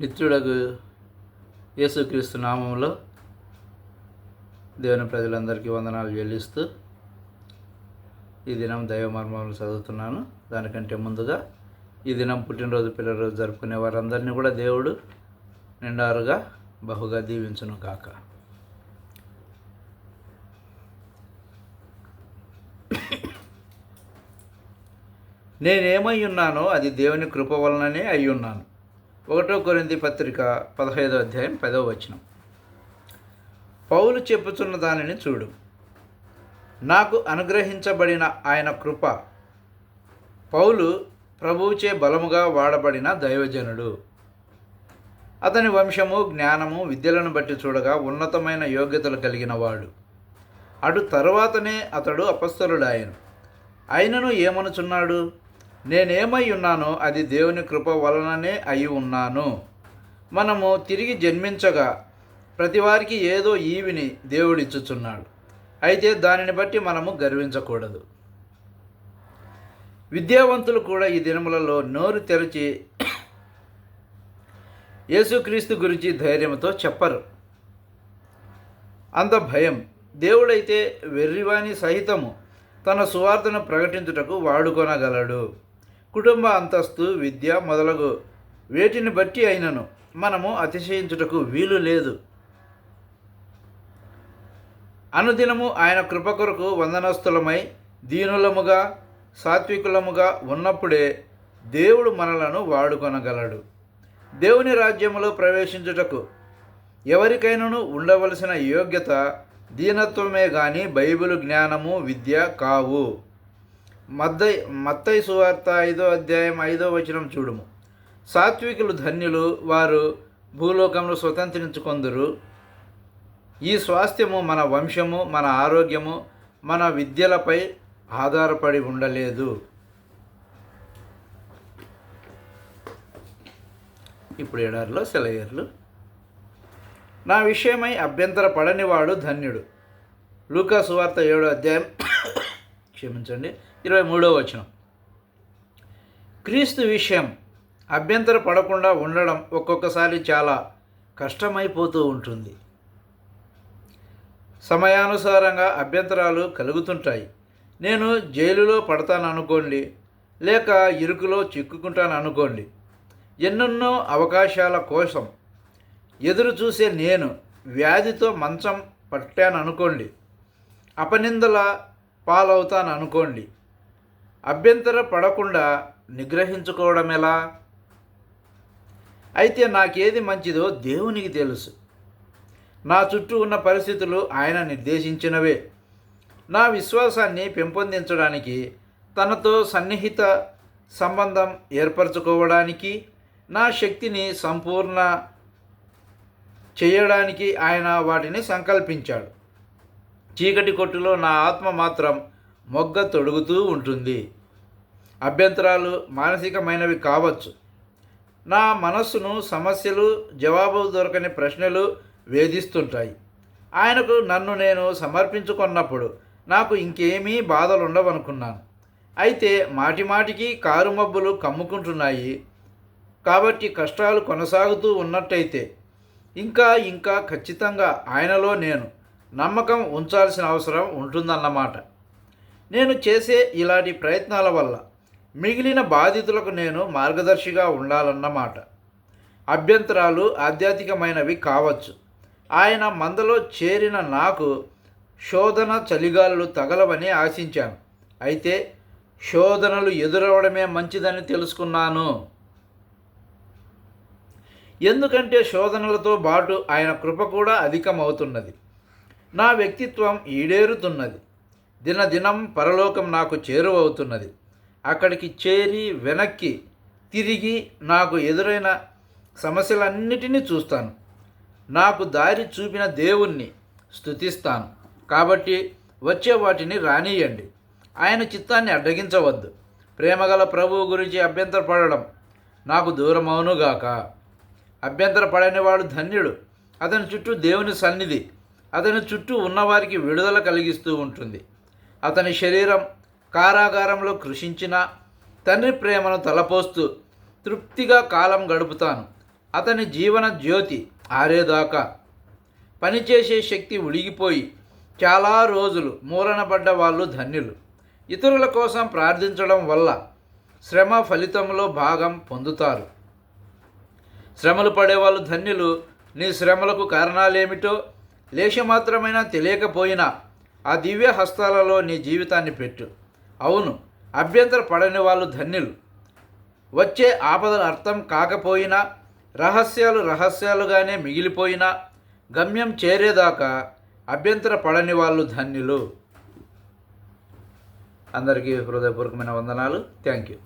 నిత్యుడకు యేసుక్రీస్తు నామంలో దేవుని ప్రజలందరికీ వందనాలు చెల్లిస్తూ ఈ దినం దైవ మర్మములు చదువుతున్నాను. దానికంటే ముందుగా ఈ దినం పుట్టినరోజు పిల్లరోజు జరుపుకునే వారందరినీ కూడా దేవుడు నిండారుగా బహుగా దీవించును కాక నేనేమై ఉన్నానో అది దేవుని కృప వలననే అయి ఉన్నాను. ఒకటో కొరింది పత్రిక పదహైదో అధ్యాయం పదో వచనం. పౌలు చెప్పుతున్న దానిని చూడు. నాకు అనుగ్రహించబడిన ఆయన కృప. పౌలు ప్రభువుచే బలముగా వాడబడిన దైవజనుడు. అతని వంశము జ్ఞానము విద్యలను బట్టి చూడగా ఉన్నతమైన యోగ్యతలు కలిగిన వాడు. అటు తరువాతనే అతడు అపస్తలుడాయను అయినను ఏమనుచున్నాడు? నేనేమై ఉన్నానో అది దేవుని కృప వలననే అయి ఉన్నాను. మనము తిరిగి జన్మించగా ప్రతివారికి ఏదో ఈవిని దేవుడిచ్చుచున్నాడు. అయితే దానిని బట్టి మనము గర్వించకూడదు. విద్యావంతులు కూడా ఈ దినములలో నోరు తెరచి యేసుక్రీస్తు గురించి ధైర్యంతో చెప్పరు. అంత భయం. దేవుడైతే వెర్రివాణి సహితము తన సువార్తను ప్రకటించుటకు వాడుకొనగలడు. కుటుంబ అంతస్తు విద్య మొదలగు వేటిని బట్టి అయినను మనము అతిశయించుటకు వీలు లేదు. అనుదినము ఆయన కృప కొరకు వందనస్తులమై దీనులముగా సాత్వికులముగా ఉన్నప్పుడే దేవుడు మనలను వాడుకొనగలడు. దేవుని రాజ్యములో ప్రవేశించుటకు ఎవరికైనాను ఉండవలసిన యోగ్యత దీనత్వమే గాని బైబిల్ జ్ఞానము విద్య కావు. మద్దై మత్తై సువార్త ఐదో అధ్యాయం ఐదో వచనం చూడుము. సాత్వికులు ధన్యులు వారు భూలోకంలో స్వతంత్రించుకొందురు. ఈ స్వాస్థ్యము మన వంశము మన ఆరోగ్యము మన విద్యలపై ఆధారపడి ఉండలేదు. ఇప్పుడు ఎడారిలో సెలయర్లు. నా విషయమై అభ్యంతర పడనివాడు ధన్యుడు. లూకా సువార్త ఏడో అధ్యాయం. క్షమించండి. ఇరవై మూడో వచనం. క్రీస్తు విషయం అభ్యంతర పడకుండా ఉండడం ఒక్కొక్కసారి చాలా కష్టమైపోతూ ఉంటుంది. సమయానుసారంగా అభ్యంతరాలు కలుగుతుంటాయి. నేను జైలులో పడతాను అనుకోండి లేక ఇరుకులో చిక్కుకుంటాను అనుకోండి ఎన్నెన్నో అవకాశాల కోసం ఎదురు చూసే నేను వ్యాధితో మంచం పట్టాను అనుకోండి అపనిందల పాలవుతాను అనుకోండి అభ్యంతర పడకుండా నిగ్రహించుకోవడం ఎలా? అయితే నాకేది మంచిదో దేవునికి తెలుసు. నా చుట్టూ ఉన్న పరిస్థితులు ఆయన నిర్దేశించినవే. నా విశ్వాసాన్ని పెంపొందించడానికి తనతో సన్నిహిత సంబంధం ఏర్పరచుకోవడానికి నా శక్తిని సంపూర్ణ చేయడానికి ఆయన వాటిని సంకల్పించాడు. చీకటి కొట్టులో నా ఆత్మ మాత్రం మొగ్గ తొడుగుతూ ఉంటుంది. అభ్యంతరాలు మానసికమైనవి కావచ్చు. నా మనస్సును సమస్యలు జవాబు దొరకని ప్రశ్నలు వేధిస్తుంటాయి. ఆయనకు నన్ను నేను సమర్పించుకున్నప్పుడు నాకు ఇంకేమీ బాధలు ఉండవనుకున్నాను అయితే మాటిమాటికి కారు మబ్బులు కమ్ముకుంటున్నాయి. కాబట్టి కష్టాలు కొనసాగుతూ ఉన్నట్టయితే ఇంకా ఇంకా ఖచ్చితంగా ఆయనలో నేను నమ్మకం ఉంచాల్సిన అవసరం ఉంటుందన్నమాట. నేను చేసే ఇలాంటి ప్రయత్నాల వల్ల మిగిలిన బాధితులకు నేను మార్గదర్శిగా ఉండాలన్నమాట. అభ్యంతరాలు ఆధ్యాత్మికమైనవి కావచ్చు. ఆయన మందలో చేరిన నాకు శోధన చలిగాలులు తగలవని ఆశించాను. అయితే శోధనలు ఎదురవడమే మంచిదని తెలుసుకున్నాను. ఎందుకంటే శోధనలతో పాటు ఆయన కృప కూడా అధికమవుతున్నది. నా వ్యక్తిత్వం ఈడేరుతున్నది. దినదినం పరలోకం నాకు చేరువవుతున్నది. అక్కడికి చేరి వెనక్కి తిరిగి నాకు ఎదురైన సమస్యలన్నిటినీ చూస్తాను. నాకు దారి చూపిన దేవుణ్ణి స్తుతిస్తాను. కాబట్టి వచ్చే వాటిని రానియండి ఆయన చిత్తాన్ని అడ్డగించవద్దు. ప్రేమగల ప్రభువు గురించి అభ్యంతరపడడం నాకు దూరమవునుగాక అభ్యంతర పడనివాడు ధన్యుడు. అతని చుట్టూ దేవుని సన్నిధి. అతని చుట్టూ ఉన్నవారికి విడుదల కలిగిస్తూ ఉంటుంది. అతని శరీరం కారాగారంలో కృషించిన తండ్రి ప్రేమను తలపోస్తూ తృప్తిగా కాలం గడుపుతాను. అతని జీవన జ్యోతి ఆరేదాకా. పనిచేసే శక్తి ఉడిగిపోయి చాలా రోజులు మూలనబడ్డ వాళ్ళు ధన్యులు. ఇతరుల కోసం ప్రార్థించడం వల్ల శ్రమ ఫలితంలో భాగం పొందుతారు. శ్రమలు పడేవాళ్ళు ధన్యులు. నీ శ్రమలకు కారణాలేమిటో లేశమాత్రమైనా తెలియకపోయినా ఆ దివ్య హస్తాలలో నీ జీవితాన్ని పెట్టు. అవును అభ్యంతర పడని వాళ్ళు ధన్యులు. వచ్చే ఆపదల అర్థం కాకపోయినా రహస్యాలు రహస్యాలుగానే మిగిలిపోయినా గమ్యం చేరేదాకా అభ్యంతర పడని వాళ్ళు ధన్యులు. అందరికీ హృదయపూర్వకమైన వందనాలు. Thank you.